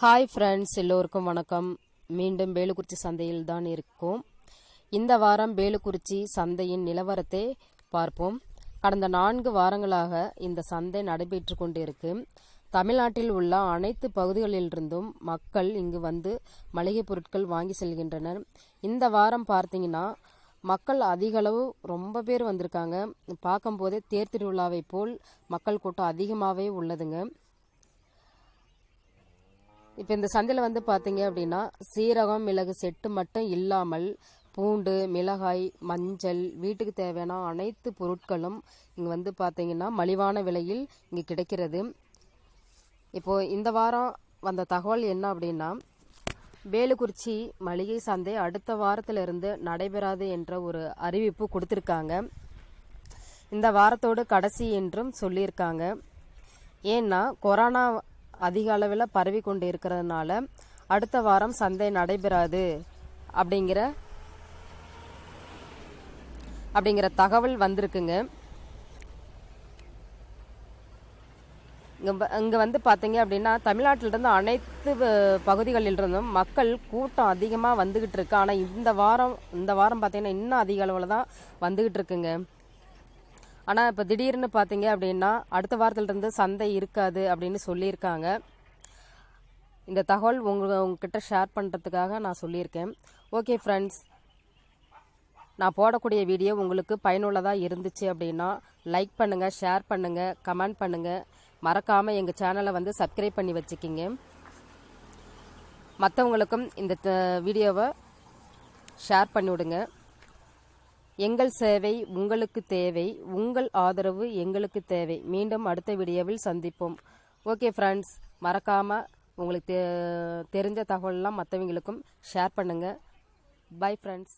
Hi friends எல்லோருக்கும் வணக்கம். மீண்டும் வேலுக்குறிச்சி சந்தையில் தான் இருக்கும். இந்த வாரம் வேலுக்குறிச்சி சந்தையின் நிலவரத்தை பார்ப்போம். கடந்த நான்கு வாரங்களாக இந்த சந்தை நடைபெற்று கொண்டு இருக்கு தமிழ்நாட்டில் உள்ள அனைத்து பகுதிகளிலிருந்தும் மக்கள் இங்கு வந்து மளிகை பொருட்கள் வாங்கி செல்கின்றனர். இந்த வாரம் பார்த்தீங்கன்னா மக்கள் அதிகளவு ரொம்ப பேர் வந்திருக்காங்க. பார்க்கும்போதே தேர் திருவிழாவை போல் மக்கள் கூட்டம் அதிகமாகவே உள்ளதுங்க. இப்போ இந்த சந்தையில் வந்து பார்த்தீங்க அப்படின்னா சீரகம் மிளகு செட்டு மட்டும் இல்லாமல் பூண்டு மிளகாய் மஞ்சள் வீட்டுக்கு தேவையான அனைத்து பொருட்களும் இங்கே வந்து பார்த்தீங்கன்னா மலிவான விலையில் இங்கே கிடைக்கிறது. இப்போது இந்த வாரம் வந்த தகவல் என்ன அப்படின்னா வேலுக்குறிச்சி மளிகை சந்தை அடுத்த வாரத்திலிருந்து நடைபெறாது என்ற ஒரு அறிவிப்பு கொடுத்துருக்காங்க. இந்த வாரத்தோடு கடைசி என்றும் சொல்லியிருக்காங்க. ஏன்னா கொரோனா அதிக அளவில் பரவி கொண்டு இருக்கிறதுனால அடுத்த வாரம் சந்தை நடைபெறாது அப்படிங்கிற அப்படிங்கிற தகவல் வந்திருக்குங்க. இங்கே இங்கே வந்து பார்த்தீங்க அப்படின்னா தமிழ்நாட்டிலிருந்து அனைத்து பகுதிகளிலிருந்தும் மக்கள் கூட்டம் அதிகமாக வந்துக்கிட்டு இருக்கு. ஆனால் இந்த வாரம் இந்த வாரம் பார்த்தீங்கன்னா இன்னும் அதிக அளவில் தான் வந்துக்கிட்டு இருக்குங்க. ஆனால் இப்போ திடீர்னு பார்த்தீங்க அப்படின்னா அடுத்த வாரத்திலிருந்து சந்தை இருக்காது அப்படின்னு சொல்லியிருக்காங்க. இந்த தகவல் உங்க உங்ககிட்ட ஷேர் பண்ணுறதுக்காக நான் சொல்லியிருக்கேன். ஓகே ஃப்ரெண்ட்ஸ் நான் போடக்கூடிய வீடியோ உங்களுக்கு பயனுள்ளதாக இருந்துச்சு அப்படின்னா லைக் பண்ணுங்கள் ஷேர் பண்ணுங்கள் கமெண்ட் பண்ணுங்கள் மறக்காமல் எங்கள் சேனலை வந்து சப்ஸ்கிரைப் பண்ணி வச்சுக்கிங்க. மற்றவங்களுக்கும் இந்த வீடியோவை ஷேர் பண்ணிவிடுங்க. எங்கள் சேவை உங்களுக்கு தேவை உங்கள் ஆதரவு எங்களுக்கு தேவை. மீண்டும் அடுத்த வீடியோவில் சந்திப்போம். ஓகே ஃப்ரெண்ட்ஸ் மறக்காமல் உங்களுக்கு தெ- தெரிஞ்ச தகவலெலாம் மற்றவங்களுக்கும் ஷேர் பண்ணுங்கள் பை ஃப்ரெண்ட்ஸ்